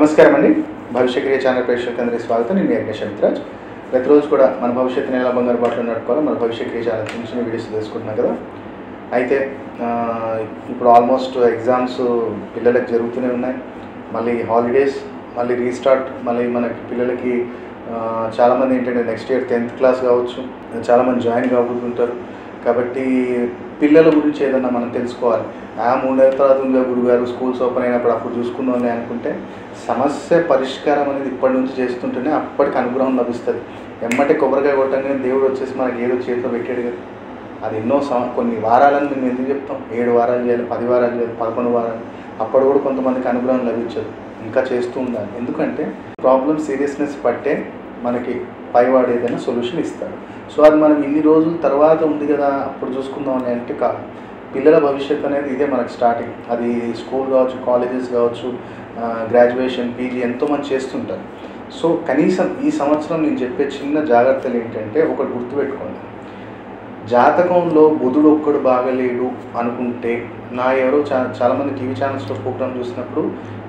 నమస్కారం అండి. భవిష్యక్రియ ఛానల్ ప్రేక్షకులందరికీ స్వాగతం. నేను మీ యజ్ఞేష్ అమిత్రాజ్. ప్రతిరోజు కూడా మన భవిష్యత్తుని ఎలా బంగారు బాటలో నడుపుకోవాలో. మన భవిష్యక్రియ ఛానల్ చిన్న చిన్న వీడియోస్ తెలుసుకుంటున్నాం కదా. అయితే ఇప్పుడు ఆల్మోస్ట్ ఎగ్జామ్స్ పిల్లలకు జరుగుతూనే ఉన్నాయి. మళ్ళీ హాలిడేస్ మళ్ళీ రీస్టార్ట్ మళ్ళీ మనకి పిల్లలకి చాలామంది ఏంటంటే నెక్స్ట్ ఇయర్ టెన్త్ క్లాస్ కావచ్చు చాలామంది జాయిన్ కాబోతుంటారు కాబట్టి పిల్లల గురించి ఏదన్నా మనం తెలుసుకోవాలి. ఆ మూడేళ్ళ తర్వాత ఉందా గురుగారు స్కూల్స్ ఓపెన్ అయినప్పుడు అప్పుడు చూసుకుందాం అనుకుంటే సమస్య పరిష్కారం అనేది ఇప్పటి నుంచి చేస్తుంటేనే అప్పటికి అనుగ్రహం లభిస్తుంది. ఎమ్మటే కొబ్బరికాయ కొట్టంగానే దేవుడు వచ్చేసి మనకి ఏదో చేతిలో పెట్టాడు కదా. అది ఎన్నో సం కొన్ని వారాలని మేము ఎందుకు చెప్తాం? ఏడు వారాలు చేయాలి పది వారాలు చేయాలి పదకొండు వారాలు. అప్పుడు కూడా కొంతమందికి అనుగ్రహం లభించదు. ఇంకా చేస్తూ ఉండాలి. ఎందుకంటే ప్రాబ్లం సీరియస్నెస్ పట్టే మనకి పైవాడు ఏదైనా సొల్యూషన్ ఇస్తాడు. సో అది మనం ఇన్ని రోజుల తర్వాత ఉంది కదా అప్పుడు చూసుకుందాం అని అంటే కాదు పిల్లల భవిష్యత్తు అనేది ఇదే మనకు స్టార్టింగ్ అది స్కూల్ కావచ్చు కాలేజెస్ కావచ్చు గ్రాడ్యుయేషన్ పీజీ ఎంతోమంది చేస్తుంటారు. సో కనీసం ఈ సంవత్సరం నేను చెప్పే చిన్న జాగ్రత్తలు ఏంటంటే ఒకటి గుర్తుపెట్టుకోండి జాతకంలో బుధుడు ఒక్కడు బాగలేడు అనుకుంటే నా ఎవరో చా చాలామంది టీవీ ఛానల్స్లో ప్రోగ్రామ్ చూసినప్పుడు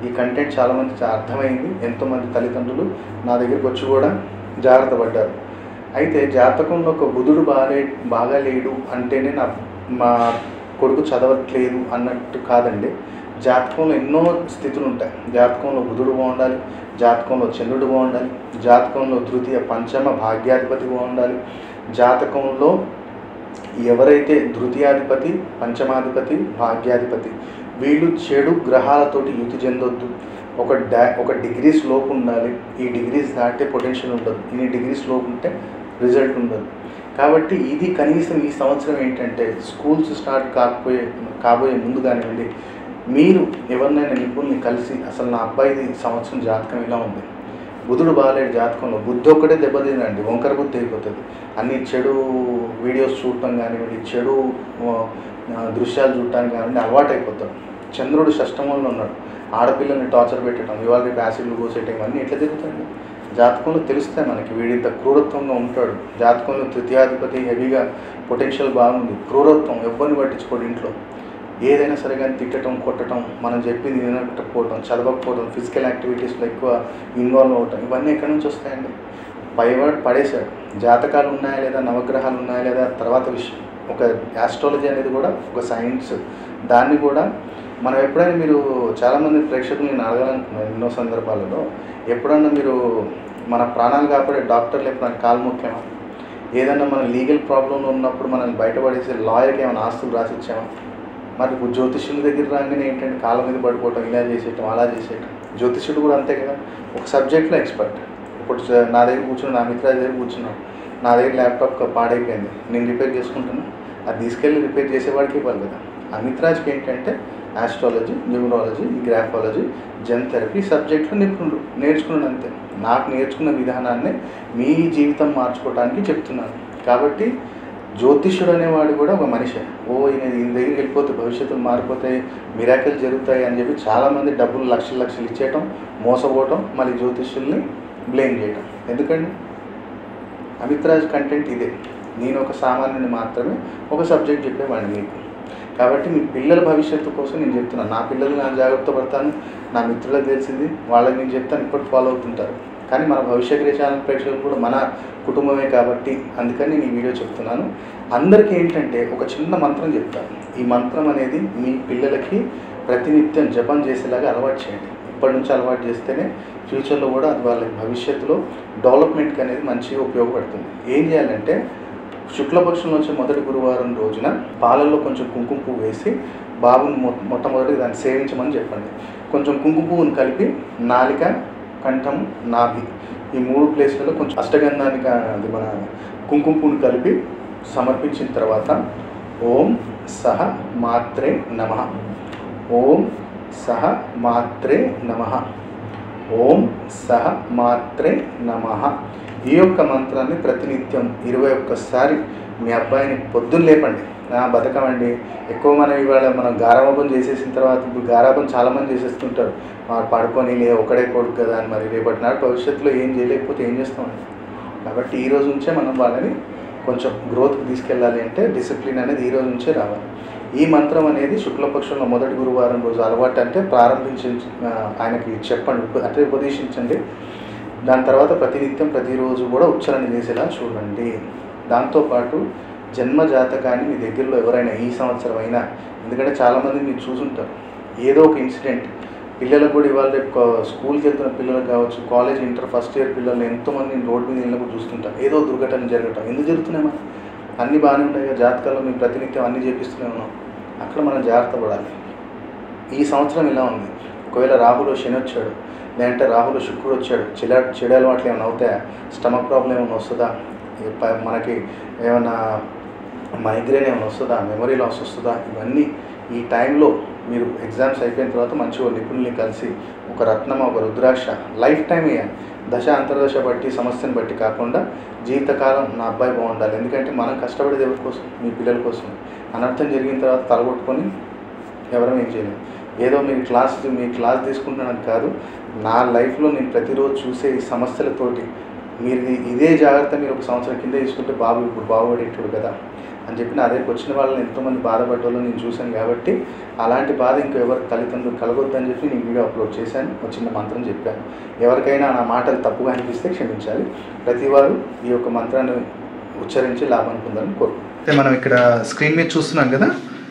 ఈ కంటెంట్ చాలామంది అర్థమైంది. ఎంతోమంది తల్లిదండ్రులు నా దగ్గరికి వచ్చి కూడా జాగ్రత్త పడ్డారు. అయితే జాతకంలో ఒక బుధుడు బాగాలే బాగాలేడు అంటేనే నా మా కొడుకు చదవట్లేదు అన్నట్టు కాదండి. జాతకంలో ఎన్నో స్థితులు ఉంటాయి జాతకంలో బుధుడు బాగుండాలి జాతకంలో చంద్రుడు బాగుండాలి జాతకంలో తృతీయ పంచమ భాగ్యాధిపతి బాగుండాలి. జాతకంలో ఎవరైతే తృతీయాధిపతి పంచమాధిపతి భాగ్యాధిపతి వీళ్ళు చెడు గ్రహాలతోటి యుతి చెందొద్దు. ఒక డా ఒక డిగ్రీస్ లోపు ఉండాలి. ఈ డిగ్రీస్ దాటే పొటెన్షియల్ ఉండదు. ఇన్ని డిగ్రీస్ లోపు ఉంటే రిజల్ట్ ఉండదు. కాబట్టి ఇది కనీసం ఈ సంవత్సరం ఏంటంటే స్కూల్స్ స్టార్ట్ కాకపోయే కాబోయే ముందు కానివ్వండి మీరు ఎవరినైనా నిపుణుల్ని కలిసి అసలు నా అబ్బాయిది సంవత్సరం జాతకం ఇలా ఉంది. బుధుడు బాగాలేడు జాతకంలో. బుద్ధి ఒక్కటే దెబ్బతినండి వంకర బుద్ధి అయిపోతుంది. అన్ని చెడు వీడియోస్ చూడటం కానివ్వండి చెడు దృశ్యాలు చూడటానికి కానివ్వండి అలవాటు అయిపోతాడు చంద్రుడు షష్టమంలో ఉన్నాడు. ఆడపిల్లల్ని టార్చర్ పెట్టడం ఇవాళ రేపు యాసిడ్లు పోసేయటం ఇవన్నీ ఎట్లా జరుగుతుంది జాతకంలో తెలుస్తాయి మనకి వీడింత క్రూరత్వంగా ఉంటాడు. జాతకంలో తృతీయాధిపతి హెవీగా పొటెన్షియల్ బాగుంది. క్రూరత్వం ఎవరిని పట్టించుకోడు ఇంట్లో. ఏదైనా సరే కానీ తిట్టడం కొట్టడం మనం చెప్పింది వినకపోవడం చదవకపోవడం ఫిజికల్ యాక్టివిటీస్లో ఎక్కువ ఇన్వాల్వ్ అవ్వటం ఇవన్నీ ఎక్కడి నుంచి వస్తాయండి? పైవాడు పడేశాడు. జాతకాలు ఉన్నాయా లేదా నవగ్రహాలు ఉన్నాయా లేదా తర్వాత విషయం. ఒక యాస్ట్రాలజీ అనేది కూడా ఒక సైన్స్ దాన్ని కూడా మనం ఎప్పుడైనా మీరు చాలామంది ప్రేక్షకులు నేను అడగాలనుకున్నాను ఎన్నో సందర్భాలలో. ఎప్పుడన్నా మీరు మన ప్రాణాలు కాపాడే డాక్టర్ లేకపోతే మన కాలు ముఖ్యమా ఏదన్నా మన లీగల్ ప్రాబ్లంలో ఉన్నప్పుడు మనల్ని బయటపడేసే లాయర్కి ఏమైనా ఆస్తులు రాసిచ్చామా? మరి ఇప్పుడు జ్యోతిష్యుల దగ్గర రాగానే ఏంటంటే కాళ్ళ మీద పడిపోవటం ఇలా చేసేయటం అలా చేసేయటం. జ్యోతిష్యుడు కూడా అంతే కదా? ఒక సబ్జెక్ట్లో ఎక్స్పర్ట్. ఇప్పుడు నా దగ్గర కూర్చున్నా నా మిత్ర దగ్గర కూర్చున్నాం నా దగ్గర ల్యాప్టాప్ పాడైపోయింది. నేను రిపేర్ చేసుకుంటున్నా. అది తీసుకెళ్ళి రిపేర్ చేసేవాడికి ఇవ్వాలి కదా? అమిత్రాజ్కి ఏంటంటే astrology numerology graphology zen therapy సబ్జెక్టులు నిపుణులు నేర్చుకున్నాను అంతే. నాకు నేర్చుకున్న విధానాన్ని మీ జీవితం మార్చుకోవడానికి చెప్తున్నాను కాబట్టి జ్యోతిష్యుడు అనేవాడు కూడా ఒక మనిషి. ఓ ఈయన ఈయన దగ్గరికి వెళ్ళిపోతే భవిష్యత్తులు మారిపోతాయి మిరాకిల్ జరుగుతాయి అని చెప్పి చాలామంది డబ్బులు లక్షలు లక్షలు ఇచ్చేయటం మోసపోవటం మళ్ళీ జ్యోతిష్యుల్ని బ్లేమ్ చేయటం. ఎందుకండి? అమిత్రాజ్ కంటెంట్ ఇదే. నేను ఒక సామాన్యుని మాత్రమే ఒక సబ్జెక్ట్ చెప్పేవాడిని మీకు. కాబట్టి మీ పిల్లల భవిష్యత్తు కోసం నేను చెప్తున్నాను నా పిల్లలు నా జాగ్రత్త పడతాను నా మిత్రులకు తెలిసింది వాళ్ళకి నేను చెప్తాను ఇప్పుడు ఫాలో అవుతుంటారు. కానీ మన భవిష్యత్ ఛానల్ ప్రేక్షకులు కూడా మన కుటుంబమే కాబట్టి అందుకని నేను ఈ వీడియో చెప్తున్నాను. అందరికీ ఏంటంటే ఒక చిన్న మంత్రం చెప్తాను. ఈ మంత్రం అనేది మీ పిల్లలకి ప్రతినిత్యం జపం చేసేలాగా అలవాటు చేయండి. ఇప్పటి నుంచి అలవాటు చేస్తేనే ఫ్యూచర్లో కూడా అది వాళ్ళ భవిష్యత్తులో డెవలప్మెంట్కి అనేది మంచిగా ఉపయోగపడుతుంది. ఏం చేయాలంటే శుక్లపక్షంలో వచ్చే మొదటి గురువారం రోజున పాలల్లో కొంచెం కుంకుమ పువ్వు వేసి బాబుని మొ మొట్టమొదటి దాన్ని సేవించమని చెప్పండి. కొంచెం కుంకుమ పువ్వుని కలిపి నాలిక కంఠం నాభి ఈ మూడు ప్లేస్లలో కొంచెం అష్టగంధానికి అది మన కుంకుమ పువ్వుని కలిపి సమర్పించిన తర్వాత ఓం సహ మాత్రే నమ. ఓం సహ మాత్రే నమ. ఓం సహ మాత్రే నమ. ఈ యొక్క మంత్రాన్ని ప్రతినిత్యం ఇరవై ఒక్కసారి మీ అబ్బాయిని పొద్దున్న లేపండి. నా బతకమండి. ఎక్కువ మనం ఇవాళ మనం గారాబం చేసేసిన తర్వాత ఇప్పుడు గారాబం చాలామంది చేసేస్తుంటారు. వాళ్ళు పడుకొని లే ఒకడే కొడుకు కదా అని మరి రేపటి నాడు భవిష్యత్తులో ఏం చేయలేకపోతే ఏం చేస్తామండి కాబట్టి ఈ రోజు నుంచే మనం వాళ్ళని కొంచెం గ్రోత్కి తీసుకెళ్ళాలి అంటే డిసిప్లిన్ అనేది ఈ రోజు నుంచే రావాలి. ఈ మంత్రం అనేది శుక్లపక్షంలో మొదటి గురువారం రోజు అలవాటు అంటే ప్రారంభించి ఆయనకి చెప్పండి అంటే ఉపదేశించండి. దాని తర్వాత ప్రతినిత్యం ప్రతిరోజు కూడా ఉచ్చారణ చేసేలా చూడండి. దాంతోపాటు జన్మ జాతకాన్ని మీ దగ్గరలో ఎవరైనా ఈ సంవత్సరం అయినా ఎందుకంటే చాలామంది మీరు చూసుంటారు. ఏదో ఒక ఇన్సిడెంట్. పిల్లలకు కూడా ఇవాళ రేపు స్కూల్కి వెళ్తున్న పిల్లలకు కావచ్చు కాలేజ్ ఇంటర్ ఫస్ట్ ఇయర్ పిల్లలు ఎంతోమంది నేను రోడ్డు మీద వెళ్ళినప్పుడు చూస్తుంటాం ఏదో దుర్ఘటన జరగటం. ఎందుకు జరుగుతున్నాయి మనం అన్నీ బాగానే ఉంటాయి కదా. జాతకాల్లో మేము ప్రతినిత్యం అన్నీ చేపిస్తూనే ఉన్నాం. అక్కడ మనం జాగ్రత్త పడాలి. ఈ సంవత్సరం ఇలా ఉంది. ఒకవేళ రాహులు శని వచ్చాడు లేదంటే రాహులు శుక్రుడు వచ్చాడు చెడ చెడు అలవాట్లు ఏమైనా అవుతాయా? స్టమక్ ప్రాబ్లం ఏమైనా వస్తుందా? మనకి ఏమైనా మైగ్రేన్ ఏమైనా వస్తుందా? మెమరీ లాస్ వస్తుందా? ఇవన్నీ ఈ టైంలో మీరు ఎగ్జామ్స్ అయిపోయిన తర్వాత మంచిగా నిపుణుల్ని కలిసి ఒక రత్నం ఒక రుద్రాక్ష లైఫ్ టైం ఇవ్వాలి దశ అంతర్దశ బట్టి సమస్యను బట్టి కాకుండా జీవితకాలం నా అబ్బాయి బాగుండాలి. ఎందుకంటే మనం కష్టపడేది ఎవరి కోసం? మీ పిల్లల కోసం. అనర్థం జరిగిన తర్వాత తలగొట్టుకొని ఎవరం ఏం చేయలేము ఏదో మీరు క్లాస్ మీ క్లాస్ తీసుకుంటున్నాను కాదు నా లైఫ్లో నేను ప్రతిరోజు చూసే ఈ సమస్యలతోటి మీరు ఇదే జాగ్రత్త మీరు ఒక సంవత్సరం కింద తీసుకుంటే బాబు ఇప్పుడు బాగుపడేటోడు కదా అని చెప్పి నా దగ్గరికి వచ్చిన వాళ్ళని ఎంతోమంది బాధపడ్డ నేను చూశాను కాబట్టి అలాంటి బాధ ఇంకా ఎవరు తల్లిదండ్రులు కలగొద్దని చెప్పి నేను వీడియో అప్లోడ్ చేశాను ఒక చిన్న మంత్రం చెప్పాను. ఎవరికైనా నా మాటలు తప్పుగా అనిపిస్తే క్షమించాలి. ప్రతి వారు ఈ యొక్క మంత్రాన్ని ఉచ్చరించి లాభం పొందాలని కోరుకుంటున్నాను. మనం ఇక్కడ స్క్రీన్ మీద చూస్తున్నాం కదా?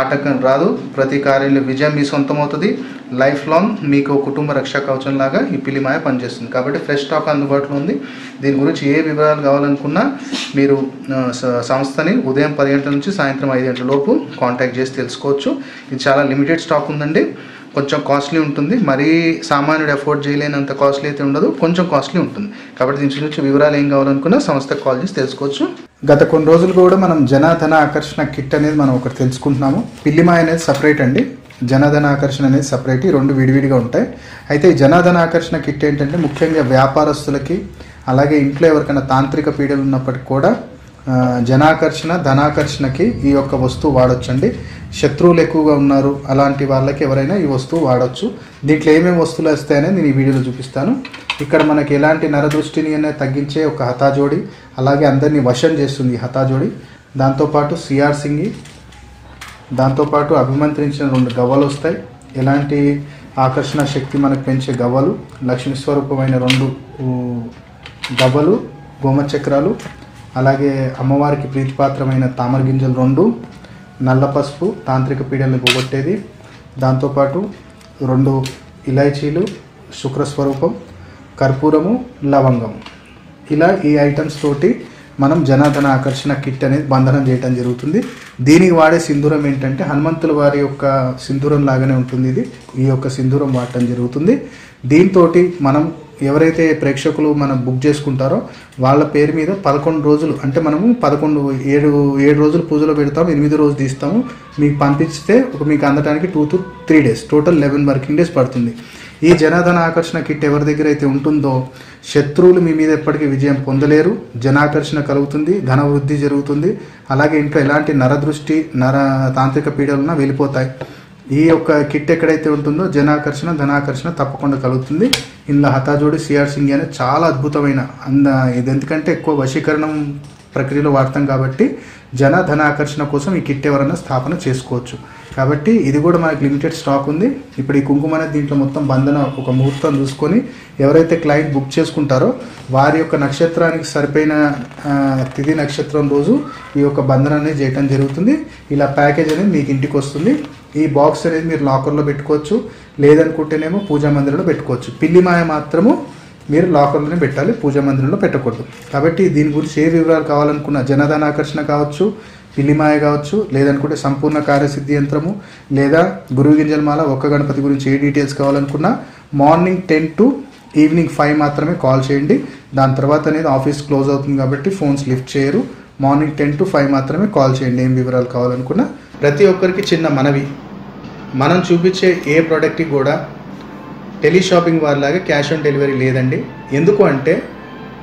ఆటంకం రాదు. ప్రతి కార్యంలో విజయం మీ సొంతం అవుతుంది లైఫ్ లాంగ్ మీకు కుటుంబ రక్షా కవచం లాగా ఈ పిలిమాయ పనిచేస్తుంది. కాబట్టి ఫ్రెష్ స్టాక్ అందుబాటులో ఉంది. దీని గురించి ఏ వివరాలు కావాలనుకున్నా మీరు సంస్థని ఉదయం పది గంటల నుంచి సాయంత్రం ఐదు గంటల లోపు కాంటాక్ట్ చేసి తెలుసుకోవచ్చు. ఇది చాలా లిమిటెడ్ స్టాక్ ఉందండి. కొంచెం కాస్ట్లీ ఉంటుంది. మరీ సామాన్యుడు అఫోర్డ్ చేయలేనంత కాస్ట్లీ అయితే ఉండదు. కొంచెం కాస్ట్లీ ఉంటుంది. కాబట్టి దీని గురించి వివరాలు ఏం కావాలనుకున్నా సంస్థకు కాల్ చేసి తెలుసుకోవచ్చు. గత కొన్ని రోజులు కూడా మనం జనాధన ఆకర్షణ కిట్ అనేది మనం ఒకటి తెలుసుకుంటున్నాము. పిల్లిమాయ అనేది సపరేట్ అండి. జనాధన ఆకర్షణ అనేది సపరేట్ ఈ రెండు విడివిడిగా ఉంటాయి. అయితే ఈ జనాధన ఆకర్షణ కిట్ ఏంటంటే ముఖ్యంగా వ్యాపారస్తులకి అలాగే ఇంట్లో ఎవరికైనా తాంత్రిక పీడలు ఉన్నప్పటికీ కూడా జనాకర్షణ ధనాకర్షణకి ఈ యొక్క వస్తువు వాడొచ్చండి. శత్రువులు ఎక్కువగా ఉన్నారు అలాంటి వాళ్ళకి ఎవరైనా ఈ వస్తువు వాడచ్చు. దీంట్లో ఏమేమి వస్తువులు వస్తాయనేది నేను ఈ వీడియోలో చూపిస్తాను. ఇక్కడ మనకి ఎలాంటి నరదృష్టిని అనేది తగ్గించే ఒక హతాజోడి అలాగే అందరినీ వశం చేస్తుంది హతాజోడి. దాంతోపాటు సిఆర్ సింగి దాంతోపాటు అభిమంత్రించిన రెండు గవ్వలు వస్తాయి. ఎలాంటి ఆకర్షణ శక్తి మనకు పెంచే గవ్వలు? లక్ష్మీ స్వరూపమైన రెండు గవ్వలు గోమచక్రాలు అలాగే అమ్మవారికి ప్రీతిపాత్రమైన తామర గింజలు రెండు నల్ల పసుపు తాంత్రిక పీడల్ని పోగొట్టేది. దాంతోపాటు రెండు ఇలాచీలు శుక్రస్వరూపం కర్పూరము లవంగం ఇలా ఈ ఐటమ్స్ తోటి మనం జనాధన ఆకర్షణ కిట్ అనేది బంధనం చేయడం జరుగుతుంది. దీనికి వాడే సింధూరం ఏంటంటే హనుమంతుల వారి యొక్క సింధూరం లాగానే ఉంటుంది ఇది. ఈ యొక్క సింధూరం వాడటం జరుగుతుంది. దీంతో మనం ఎవరైతే ప్రేక్షకులు మనం బుక్ చేసుకుంటారో వాళ్ళ పేరు మీద పదకొండు రోజులు అంటే మనము పదకొండు ఏడు ఏడు రోజులు పూజలో పెడతాము ఎనిమిది రోజులు తీస్తాము. మీకు పంపిస్తే ఒక మీకు అందడానికి two to three days total eleven working days పడుతుంది. ఈ జనాధన ఆకర్షణ కిట్ ఎవరి దగ్గర అయితే ఉంటుందో శత్రువులు మీ మీద ఎప్పటికీ విజయం పొందలేరు. జనాకర్షణ కలుగుతుంది ధన వృద్ధి జరుగుతుంది. అలాగే ఇంట్లో ఎలాంటి నరదృష్టి నర తాంత్రిక పీడలున్నా వెళ్ళిపోతాయి. ఈ యొక్క కిట్ ఎక్కడైతే ఉంటుందో జనాకర్షణ ధనాకర్షణ తప్పకుండా కలుగుతుంది. ఇందులో హతాజోడి సిఆర్ సింగ్ అనేది చాలా అద్భుతమైన అంద ఇది ఎందుకంటే ఎక్కువ వశీకరణం ప్రక్రియలో వాడతాం కాబట్టి జన ధనాకర్షణ కోసం ఈ కిట్ ఎవరైనా స్థాపన చేసుకోవచ్చు. కాబట్టి ఇది కూడా మనకి లిమిటెడ్ స్టాక్ ఉంది. ఇప్పుడు ఈ కుంకుమ అనేది దీంట్లో మొత్తం బంధన ఒక ముహూర్తం చూసుకొని ఎవరైతే క్లయింట్ బుక్ చేసుకుంటారో వారి యొక్క నక్షత్రానికి సరిపోయిన తిథి నక్షత్రం రోజు ఈ యొక్క బంధన అనేది చేయటం జరుగుతుంది. ఇలా ప్యాకేజ్ అనేది మీకు ఇంటికి వస్తుంది. ఈ బాక్స్ అనేది మీరు లాకర్లో పెట్టుకోవచ్చు. లేదనుకుంటేనేమో పూజా మందిరంలో పెట్టుకోవచ్చు. పిల్లి మాయ మాత్రము మీరు లాకర్లోనే పెట్టాలి. పూజా మందిరంలో పెట్టకూడదు. కాబట్టి దీని గురించి ఏ వివరాలు కావాలనుకున్న జనధన ఆకర్షణ కావచ్చు పిల్లిమాయ కావచ్చు లేదనుకుంటే సంపూర్ణ కార్యసిద్ధి యంత్రము లేదా గురువు గింజలమాల ఒక్క గణపతి గురించి ఏ డీటెయిల్స్ కావాలనుకున్నా morning ten to evening five మాత్రమే కాల్ చేయండి. దాని తర్వాత అనేది ఆఫీస్ క్లోజ్ అవుతుంది కాబట్టి ఫోన్స్ లిఫ్ట్ చేయరు. మార్నింగ్ టెన్ టు ఫైవ్ మాత్రమే కాల్ చేయండి. ఏం వివరాలు కావాలనుకున్నా ప్రతి ఒక్కరికి చిన్న మనవి. మనం చూపించే ఏ ప్రోడక్ట్కి కూడా టెలిషాపింగ్ వారిలాగా క్యాష్ ఆన్ డెలివరీ లేదండి. ఎందుకు అంటే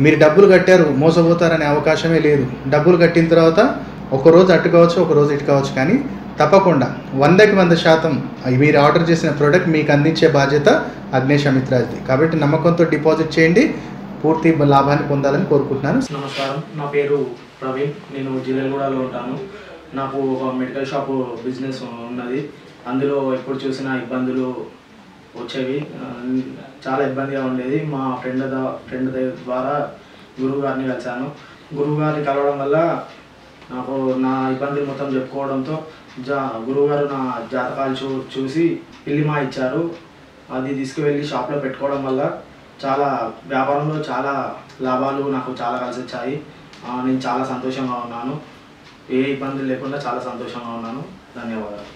మీరు డబ్బులు కట్టారు మోసపోతారనే అవకాశమే లేదు. డబ్బులు కట్టిన తర్వాత ఒక రోజు అటు కావచ్చు ఒక రోజు ఇటు కావచ్చు కానీ తప్పకుండా వందకి వంద శాతం మీరు ఆర్డర్ చేసిన ప్రోడక్ట్ మీకు అందించే బాధ్యత అగ్నేష్ అమిత్రాజ్ది. కాబట్టి నమ్మకంతో డిపాజిట్ చేయండి. పూర్తి లాభాన్ని పొందాలని కోరుకుంటున్నాను. నమస్కారం. నా పేరు ప్రవీణ్. నేను జిల్లెగూడలో ఉంటాను. నాకు ఒక మెడికల్ షాప్ బిజినెస్ ఉన్నది. అందులో ఎప్పుడు చూసినా ఇబ్బందులు వచ్చేవి. చాలా ఇబ్బందిగా ఉండేది. మా ఫ్రెండ్ ద- ఫ్రెండ్ ద్వారా గురువు గారిని కలిశాను. గురువు గారిని కలవడం వల్ల నాకు నా ఇబ్బందులు మొత్తం చెప్పుకోవడంతో జా గురువుగారు నా జాతకాలు చూ చూసి పిల్లిమా ఇచ్చారు అది తీసుకువెళ్ళి షాప్లో పెట్టుకోవడం వల్ల చాలా వ్యాపారంలో చాలా లాభాలు నాకు చాలా కలిసి వచ్చాయి. నేను చాలా సంతోషంగా ఉన్నాను. ఏ ఇబ్బందులు లేకుండా చాలా సంతోషంగా ఉన్నాను. ధన్యవాదాలు.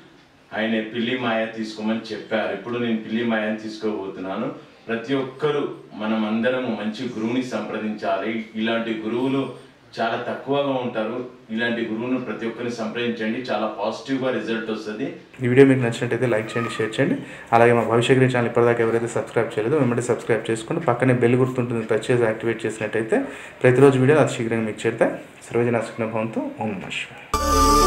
ఆయన పిల్లి మాయ తీసుకోమని చెప్పారు. ఇప్పుడు నేను పిల్లి మాయని తీసుకోబోతున్నాను. ప్రతి ఒక్కరూ మనం మంచి గురువుని సంప్రదించాలి. ఇలాంటి గురువులు చాలా తక్కువగా ఉంటారు. ఇలాంటి గురువును ప్రతి ఒక్కరిని సంప్రదించండి. చాలా పాజిటివ్గా రిజల్ట్ వస్తుంది. ఈ వీడియో మీకు నచ్చినట్టయితే లైక్ చేయండి షేర్ చేయండి. అలాగే మా భవిష్యత్ ఛానల్ ఇప్పటిదాకా ఎవరైతే సబ్స్క్రైబ్ చేయలేదో వెంబడి సబ్స్క్రైబ్ చేసుకోండి పక్కనే బెల్ గుర్తుంటుంది టచ్ చేసి యాక్టివేట్ చేసినట్టయితే ప్రతిరోజు వీడియో అది శీఘ్రంగా మీకు చేరుతాయి. సర్వజన సుఖ్న ఓం నమః